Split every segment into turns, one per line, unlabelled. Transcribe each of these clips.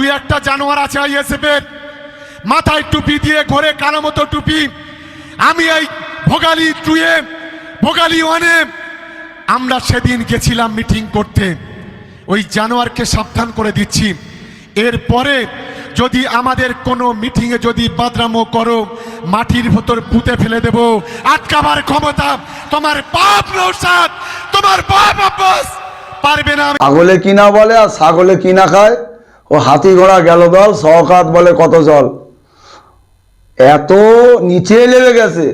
দুই একটা জানোয়ার আছে আইএসএফ এর মাথায় টুপি দিয়ে ঘরে কালো মতো টুপি। আমি এই ভোগালী টুয়ে ভোগালি ওয়ানে। আমরা সেদিন গেছিলাম মিটিং করতে। ওই জানোয়ারকে সাবধান করে দিচ্ছি। এরপরে যদি আমাদের কোনো মিটিংয়ে যদি বাদরামো করো, মাটির ভেতর পুঁতে ফেলে দেব। আটকাবার ক্ষমতা তোমার বাপ নৌসাদ, তোমার বাপ আব্বাস। পারবে না
ছাগলে কিনা বলে আর ছাগলে কিনা খায়? ও হাতি ঘোড়া গেল দল সহকাত বলে, কত জল? এত নিচে নেমে গেছে,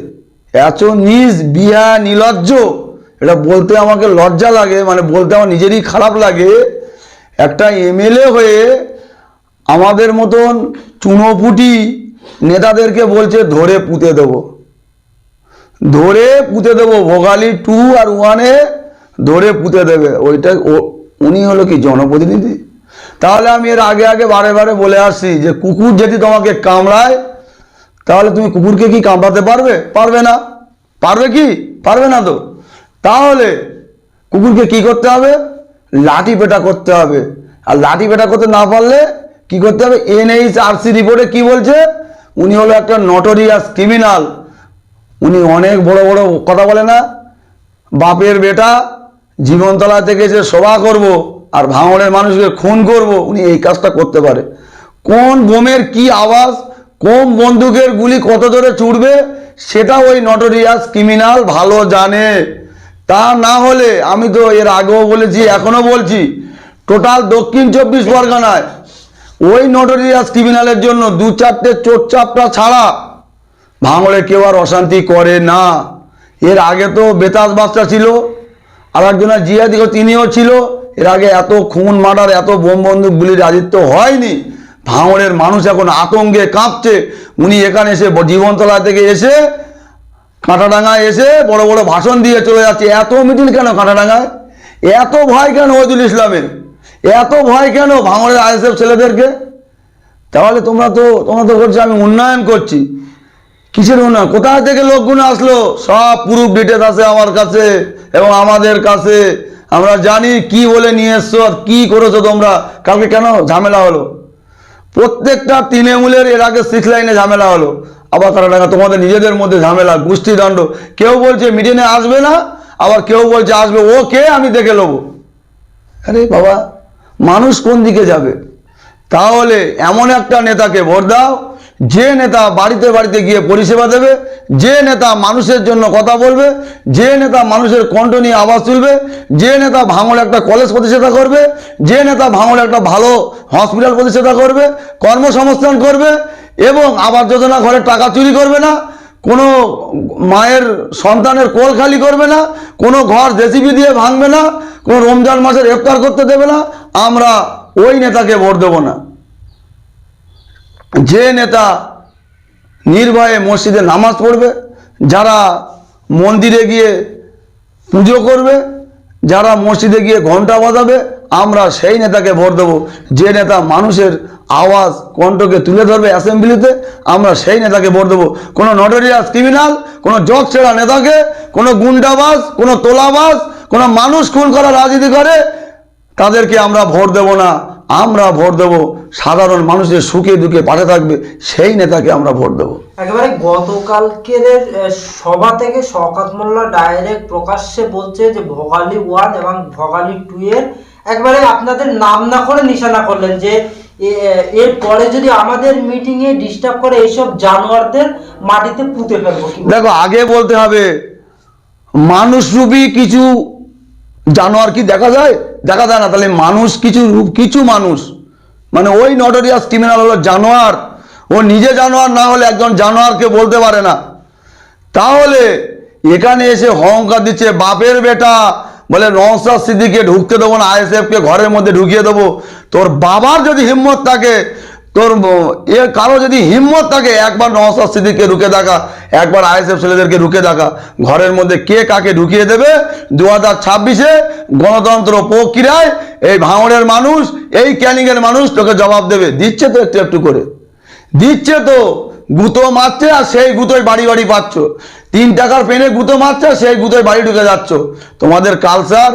এত নিজ বিহা নিলজ্জ। এটা বলতে আমাকে লজ্জা লাগে মানে বলতে আমার নিজেরই খারাপ লাগে। একটা এমএলএ হয়ে আমাদের মতন চুনোপুটি নেতাদেরকে বলছে, ধরে পুঁতে দেবো। ধরে পুঁতে দেবো, ভোগালী টু আর ওয়ানে ধরে পুঁতে দেবে। ওইটা উনি হলো কি জনপ্রতিনিধি? তাহলে আমি এর আগে আগে বারে বারে বলে আসছি যে কুকুর যদি তোমাকে কামড়ায়, তাহলে তুমি কুকুরকে কি কামড়াতে পারবে? পারবে না। পারবে কি? পারবে না তো। তাহলে কুকুরকে কি করতে হবে? লাঠি পেটা করতে হবে। আর লাঠি পেটা করতে না পারলে কি করতে হবে? এনএইচআরসি রিপোর্টে কি বলছে? উনি হলো একটা নটোরিয়াস ক্রিমিনাল উনি অনেক বড় বড় কথা বলে না। বাপের বেটা জীবনতলা থেকে যে সভা করব। আর ভাঙড়ের মানুষকে খুন করব, উনি এই কাজটা করতে পারে। কোন বোমের কি আওয়াজ, কোন বন্দুকের গুলি কত জোরে ছুটবে, সেটা ওই নটোরিয়াস ক্রিমিনাল ভালো জানে। তা না হলে, আমি তো এর আগেও বলেছি এখনও বলছি টোটাল দক্ষিণ চব্বিশ পরগনায় ওই নটোরিয়াস ক্রিমিনালের জন্য দু চারটে চোরচাপটা ছাড়া ভাঙড়ে কেউ আর অশান্তি করে না। এর আগে তো বেতাজ বাচ্চা ছিল আর একজনের জিয়াদি তিনিও ছিল এর আগে এত খুন, মার্ডার, এত বোম বন্দুক গুলির রাজিত্ব হয়নি। ভাঙড়ের মানুষ এখন আতঙ্কে কাঁপছে। উনি এখানে এসে জীবনতলা থেকে এসে কাঁটাডাঙ্গায় এসে বড় বড় ভাষণ দিয়ে চলে যাচ্ছে। এত মিটিং কেন কাঁটাডাঙ্গায়? এত ভয় কেন ওজুল ইসলামের? এত ভয় কেন ভাঙড়ের আইএসএফ ছেলেদেরকে? তাহলে তোমরা তো তোমরা তো বলছো আমি উন্নয়ন করছি। কিসের উন্নয়ন? কোথা থেকে লোকগুলো আসলো? সব প্রুফ ডিটেলস আছে আমার কাছে এবং আমাদের কাছে। আমরা জানি কি বলে নিয়ে এসছো আর কি করেছ তোমরা। কালকে কেন ঝামেলা হলো? প্রত্যেকটা তৃণমূলের এর আগে সিক্স লাইনে ঝামেলা হলো। আবার তারা টাকা তোমাদের নিজেদের মধ্যে ঝামেলা, গোষ্ঠীদণ্ড। কেউ বলছে মিটিংয়ে আসবে না, আবার কেউ বলছে আসবে ও কে আমি দেখে নেব। আরে বাবা, মানুষ কোন দিকে যাবে? তাহলে এমন একটা নেতাকে ভোট দাও যে নেতা বাড়িতে বাড়িতে গিয়ে পরিষেবা দেবে, যে নেতা মানুষের জন্য কথা বলবে, যে নেতা মানুষের কণ্ঠ নিয়ে আওয়াজ তুলবে, যে নেতা ভাঙড়ে একটা কলেজ প্রতিষ্ঠাতা করবে, যে নেতা ভাঙড়ে একটা ভালো হসপিটাল প্রতিষ্ঠাতা করবে, কর্মসংস্থান করবে এবং আবাস যোজনা ঘরে টাকা চুরি করবে না, কোনো মায়ের সন্তানের কোল খালি করবে না, কোনো ঘর জেসিবি দিয়ে ভাঙবে না, কোনো রমজান মাসের ইফতার করতে দেবে না, আমরা ওই নেতাকে ভোট দেবো না। যে নেতা নির্ভয়ে মসজিদে নামাজ পড়বে, যারা মন্দিরে গিয়ে পুজো করবে, যারা মসজিদে গিয়ে ঘণ্টা বাজাবে, আমরা সেই নেতাকে ভোট দেবো। যে নেতা মানুষের আওয়াজ, কণ্ঠকে তুলে ধরবে অ্যাসেম্বলিতে, আমরা সেই নেতাকে ভোট দেবো। কোনো নটোরিয়াস ক্রিমিনাল কোনো জগ ছেঁড়া নেতাকে, কোনো গুন্ডাবাজ, কোনো তোলাবাজ, কোনো মানুষ খুন করা রাজনীতি করে, তাদেরকে আমরা ভোট দেব না। আমরা ভোট দেব সাধারণ মানুষের সুখে দুঃখে পাশে থাকবে সেই নেতাকে আমরা ভোট দেবো।
একেবারে গতকালকের সভা থেকে শওকাত মোল্লা ডাইরেক্ট প্রকাশ্যে বলছে যে ভোগালী ওয়ান এবং ভোগালী টু এর একবারে আপনাদের নাম না করে নিশানা করলেন যে এ- এর যদি আমাদের মিটিং এ ডিস্টার্ব করে এইসব জানোয়ারদের মাটিতে পুঁতে ফেলব
দেখো আগে বলতে হবে মানুষরূপী কিছু জানোয়ার কি দেখা যায়? দেখা যায় না, তাহলে মানুষ কিছু কিছু মানুষ মানে ওই নটোরিয়াস ক্রিমিনাল হলো জানোয়ার। ও নিজে জানোয়ার না হলে একজন জানোয়ারকে বলতে পারে না। তাহলে এখানে এসে হংকার দিচ্ছে, বাপের বেটা! বলে নওসাদ সিদ্দিকে ঢুকতে দেবো না, আইএসএফকে ঘরের মধ্যে ঢুকিয়ে দেবো। তোর বাবার যদি হিম্মত থাকে তোর এ কারও যদি হিম্মত থাকে, একবার নওসাদ সিদ্দিককে রুখে দেখা, একবার আইএসএফ ছেলেদেরকে রুখে দেখা। ঘরের মধ্যে কে কাকে ঢুকিয়ে দেবে? দু হাজার ছাব্বিশে গণতন্ত্র প্রক্রিয়ায় এই ভাঙড়ের মানুষ, এই ক্যানিংয়ের মানুষ তোকে জবাব দেবে। দিচ্ছে তো একটু একটু করে। দিচ্ছে তো গুঁতো মারছে আর সেই গুঁতোয় বাড়ি বাড়ি পাচ্ছ। তিন টাকার পেনে গুঁতো মারছে আর সেই গুঁতোয় বাড়ি ঢুকে যাচ্ছ। তোমাদের কালচার